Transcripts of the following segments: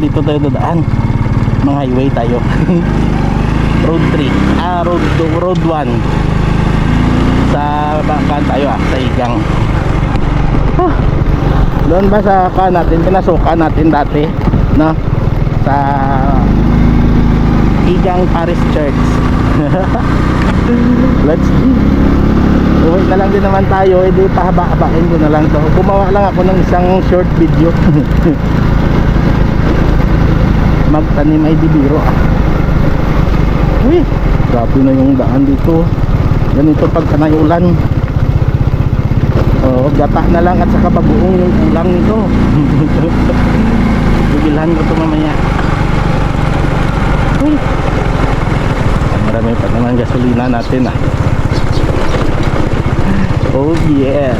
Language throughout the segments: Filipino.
Dito tayo dadaan. Mga highway tayo. road 3. Ah, road, road 1. Sa bangkaan tayo ah, sa Igang. Ah, doon ba sa ka natin, pinasukan natin dati, no? Sa Igang Paris Church. Let's see. Uwi na lang din naman tayo, edi pahaba-habain ko na lang to. Gumawa lang ako ng isang short video. Magtanim ay di biro ah. Uy, grabe na yung daan dito. Ganito pag kanay ulan. Oh, gata na lang at saka bagoong yung ulang nito. Bibilhan ko to mamaya. Uy. Marami pa naman gasolina natin ah. Oh yeah.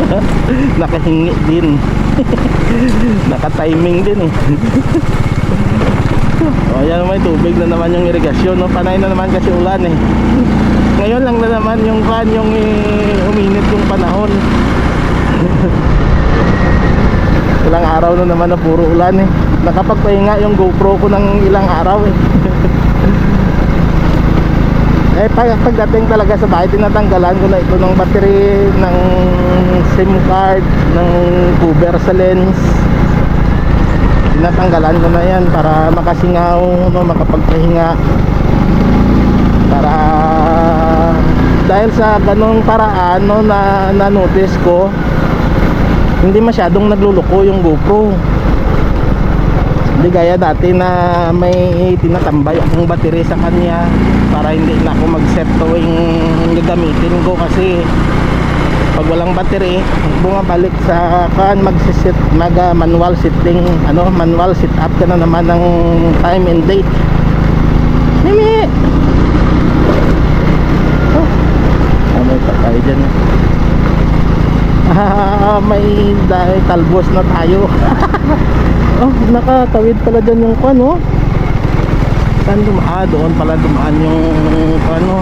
Nakahingi din. Naka-timing din eh. oh, yan may tubig na naman yung irigasyon, no? Panay na naman kasi ulan eh. Ngayon lang na naman yung kan yung eh, uminit yung panahon. ilang araw na naman na puro ulan eh. Nakapagpahinga yung GoPro ko ng ilang araw eh. Eh pag, pagdating talaga sa bahay, tinatanggalan ko na ito ng battery, ng SIM card, ng cover sa lens. Tinatanggalan ko na yan para makasingaw, no, makapagpahinga. Para dahil sa ganong paraan no, na na-notice ko, hindi masyadong nagluluko yung GoPro. Hindi gaya dati na may tinatambay akong battery sa kanya para hindi na ako mag-set tuwing gagamitin ko kasi pag walang battery bumabalik sa kan mag-set mag ah, manual setting ano manual set up ka na naman ng time and date. Mimi! Oh, ah, may patay dyan? Ah, may dahil talbos na tayo Oh, nakatawid pala dyan yung kwan, oh. Saan dumaan? Doon pala dumaan yung ano.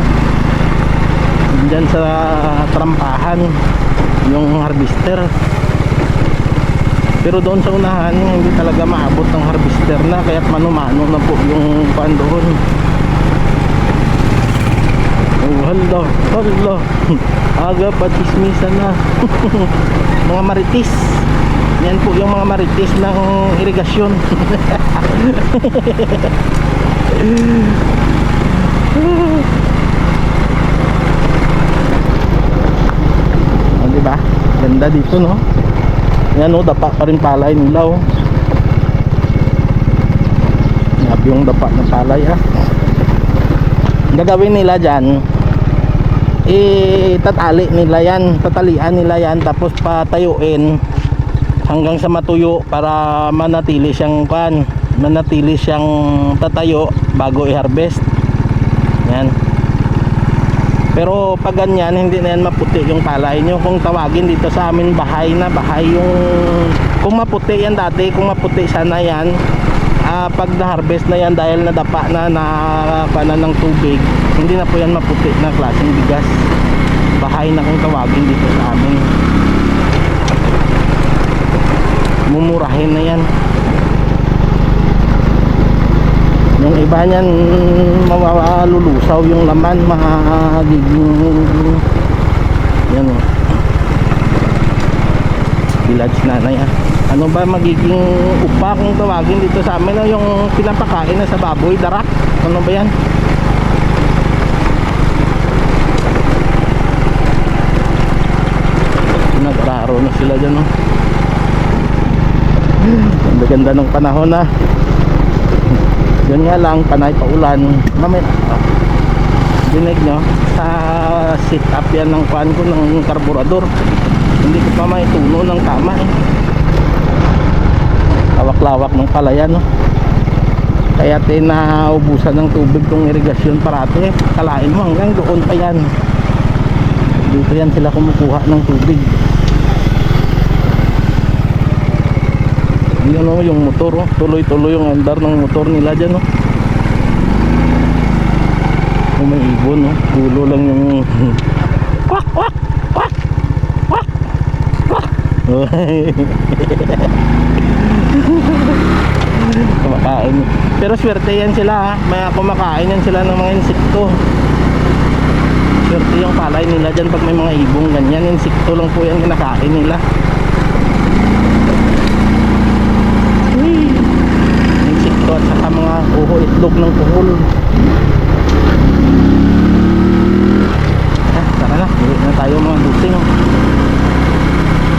Diyan sa trampahan. Yung harvester. Pero doon sa unahan, hindi talaga maabot ng harvester na. Kaya't mano-mano na po yung kwan doon. Oh, hala, hala. Aga pa chismisan na. Mga maritis. Yan po yung mga marites ng irigasyon. oh, di ba? Ganda dito, no? Yan, oh, dapa pa rin palay nila, oh. Grabe yung dapa ng palay, ah. Gagawin nila dyan, eh, tatali nila yan, tatalian nila yan, tapos patayuin hanggang sa matuyo para manatili siyang kan manatili siyang tatayo bago i-harvest. Yan. Pero pag ganyan hindi na yan maputi yung palay nyo. Kung tawagin dito sa amin bahay na bahay yung kung maputi yan dati kung maputi sana yan ah, pag na-harvest na yan dahil nadapa na na pana ng tubig hindi na po yan maputi na klaseng bigas. Bahay na kung tawagin dito sa amin mumurahin na yan yung iba niyan mawalulusaw yung laman magiging yan o village nanay ah ano ba magiging upa kung tawagin dito sa amin no? yung pinapakain na sa baboy darak ano ba yan nag-araro na sila dyan no? Ganda ganda ng panahon na. Yun nga lang, panay pa ulan. Mamaya, dinig nyo, sa sit up yan ng kwan ko ng karburador. Hindi ko pa may tuno ng tama eh. Lawak-lawak ng palayan no. Kaya tinaubusan ng tubig tong irigasyon parati. Kalain mo hanggang doon pa yan. Dito yan sila kumukuha ng tubig. Yun o, yung motor oh. Tuloy-tuloy yung andar ng motor nila dyan oh. Oh, may ibon oh. Ulo lang yung Kwak, kwak, kwak, kwak, kwak. kumakain. Pero swerte yan sila ha. May kumakain yan sila ng mga insekto. Swerte yung palay nila dyan pag may mga ibong ganyan. Insekto lang po yan kinakain nila. Uy. Insekto at saka mga itlog ng kuhol. Ah, tara na. Uwi na tayo mga busing.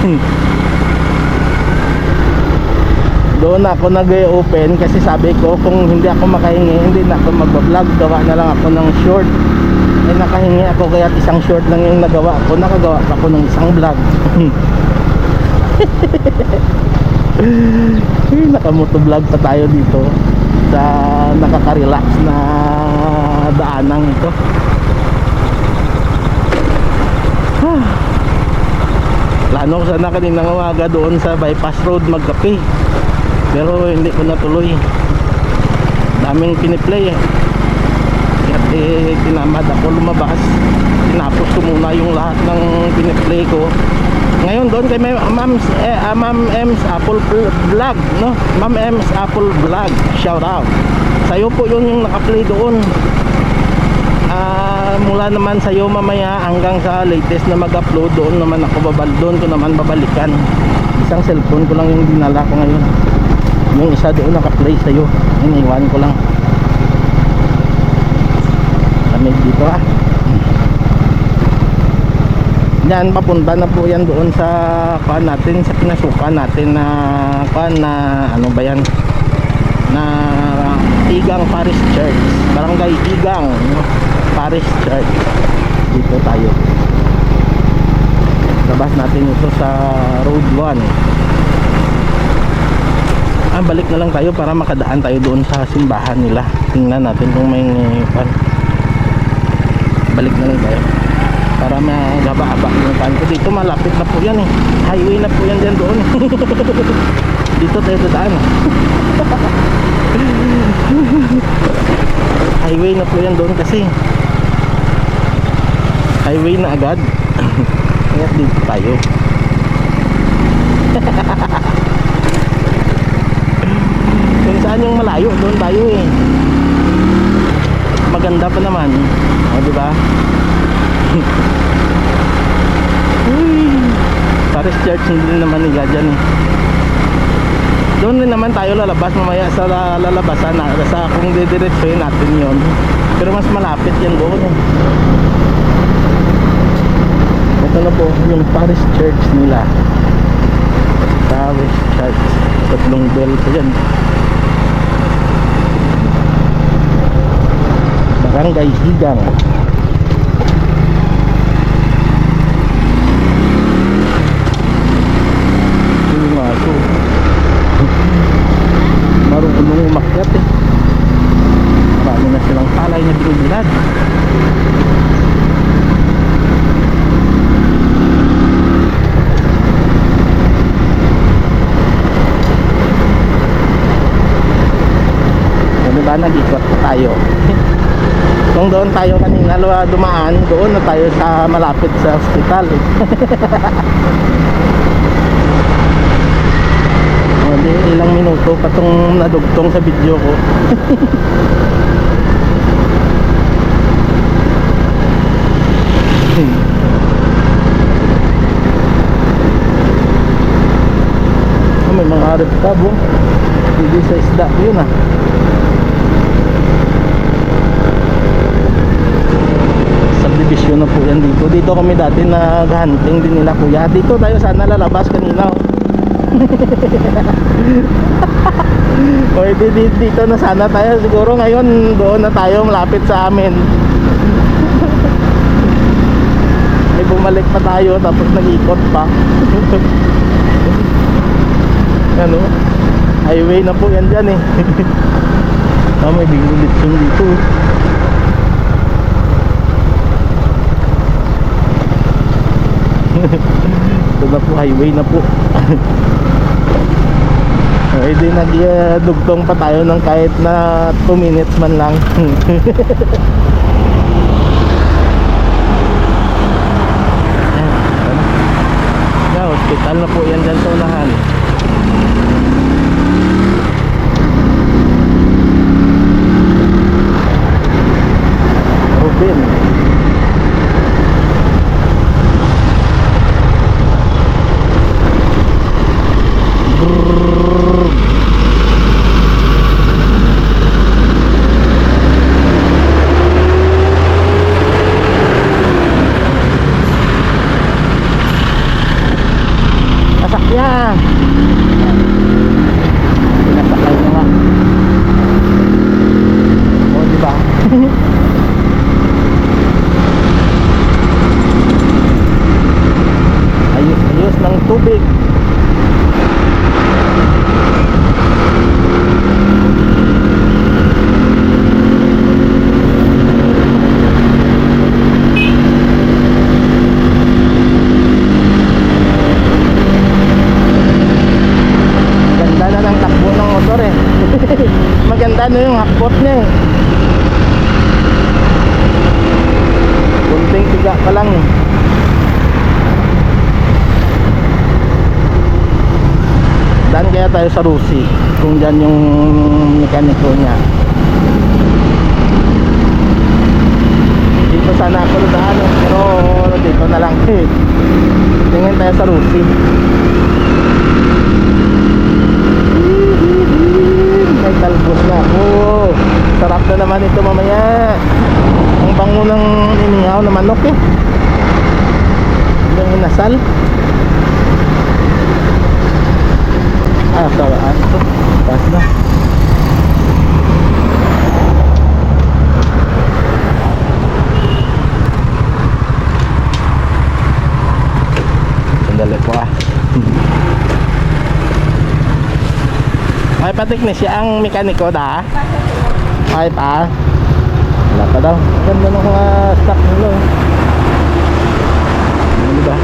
Doon ako nag-open kasi sabi ko kung hindi ako makahingi, hindi na ako mag-vlog. Gawa na lang ako ng short. Eh nakahingi ako kaya isang short lang yung nagawa ko. Nakagawa pa ako ng isang vlog. Eh, nakamotovlog pa tayo dito sa nakaka-relax na daanang ito. Plano ko sana kaninang umaga doon sa bypass road magkape. Pero hindi ko natuloy. Daming piniplay eh. Kaya eh, tinamad ako lumabas. Tinapos ko muna yung lahat ng piniplay ko. Ngayon doon kay Ma'am eh, ah, Ma'am M's Apple Pl- Vlog, no? Ma'am M's Apple Vlog. Shout out. Sa'yo po yun yung naka-play doon. Ah, mula naman sa iyo mamaya hanggang sa latest na mag-upload doon naman ako babal doon ko naman babalikan. Isang cellphone ko lang yung dinala ko ngayon. Yung isa doon naka-play sa iyo. Iniwan ko lang. Lamig dito ah. Yan, papunta na po yan doon sa kuan natin, sa pinasukan natin na kuan na ano ba yan? Na Igang Parish Church. Barangay Igang Parish Church. Dito tayo. Labas natin ito sa Road 1. Ah, balik na lang tayo para makadaan tayo doon sa simbahan nila. Tingnan natin kung may kuan. Balik na lang tayo para magaba-aba yung kan ko dito malapit na po yan eh. Highway na po yan dyan doon. Dito tayo dadaan highway na po yan doon kasi. Highway na agad. Kaya dito tayo. Kung saan yung malayo doon tayo eh. Maganda pa naman. O di ba Uy, Paris Church hindi naman nila dyan eh. Doon din naman tayo lalabas mamaya sa la- lalabasan na sa kung didiretsuhin natin yon. Pero mas malapit yan doon eh. Ito na po yung Paris Church nila. Paris Church. Tatlong bell pa yan. Barangay Higang. yung aso marunong umakyat eh marami na silang palay na binubilad ano ba nag-ikot tayo kung doon tayo kanina dumaan doon na tayo sa malapit sa hospital eh. O, di, ilang minuto pa tong nadugtong sa video ko. Ah, may mga arip tabo. Hindi sa isda yun ah. Subdivision na po yan dito. Dito kami dati nag-hunting din nila kuya. Dito tayo sana lalabas kanina. oh. o di, di, dito na sana tayo siguro ngayon doon na tayo malapit sa amin may bumalik pa tayo tapos nag-ikot pa ano highway na po yan dyan eh ah, may bigong litsong dito ito na po highway na po. Ay di nagdugtong pa tayo ng kahit na 2 minutes man lang Yan, hospital Hospital na po yan dyan sa unahan. Rubin. Brrrr. Sasakyan. Pinasakyan nyo nga. O, di ba? ayos, ayos ng tubig. Ganda na ng takbo ng motor eh. Maganda na yung hakbot niya eh. Kunting tiga pa lang eh. Daan kaya tayo sa Rusi kung dyan yung mekaniko niya. Dito sana ako daan eh, pero dito na lang eh. Tingin tayo sa Rusi. May talbos na ako. Sarap na naman ito mamaya. Ang bango ng inihaw na manok eh. Yung inasal. Ah, sawaan ito. Taas na. Sandali po ah. Ay, patiknis siya ang mekaniko da. Ay pa. Wala pa daw. Ganda ng mga stock nila. oh. Ano ba?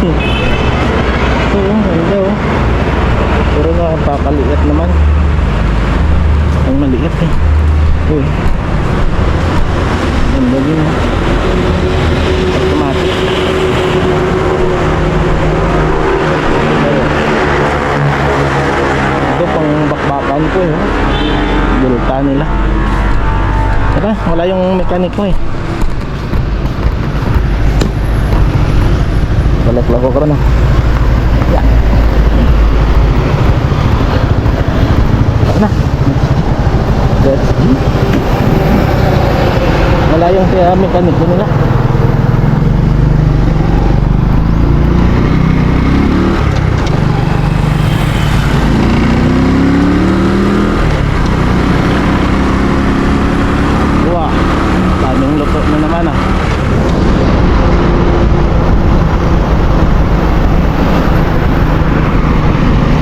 Hmm. Oo, ganda oh. Pero napapaliit naman. Ang maliit eh. Uy. Ganda din oh. Automatic. Ito pang bakbakan ko eh. Bulta nila. Tara, wala yung mekaniko eh. Balik lang ko ka na. Yan. Tara na. Wala yung kaya mekaniko nila. Ah.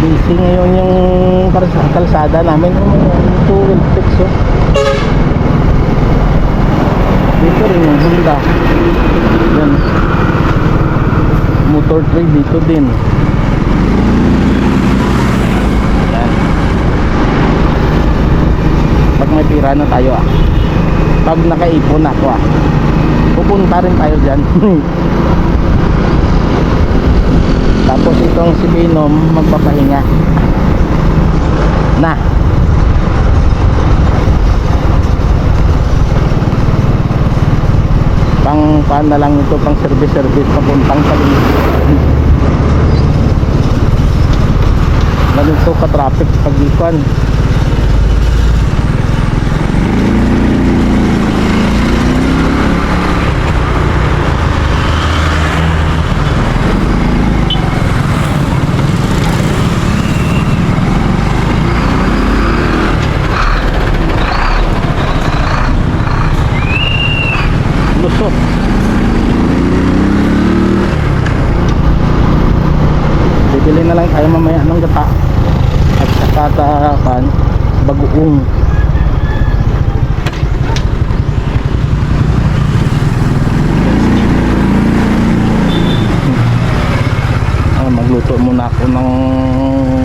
Busy ngayon yung kalsa- kalsada namin. Ito will fix oh. Dito rin yung Honda. Yan. Motor trade dito din. Yan. Pag may pira na tayo ah pag nakaipon ako ah pupunta rin tayo dyan tapos itong si Binom magpapahinga na pang paan na lang ito pang service service papuntang sa ganito ka traffic pag ikuan lusot bibili na lang tayo mamaya ng gata at saka tapan bagoong ah, magluto muna ako ng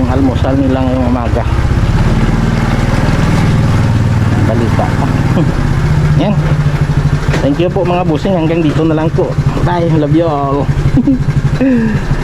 almusal nila ngayong umaga balita yan Thank you po mga busing. Hanggang dito na lang po. Bye. Love you all.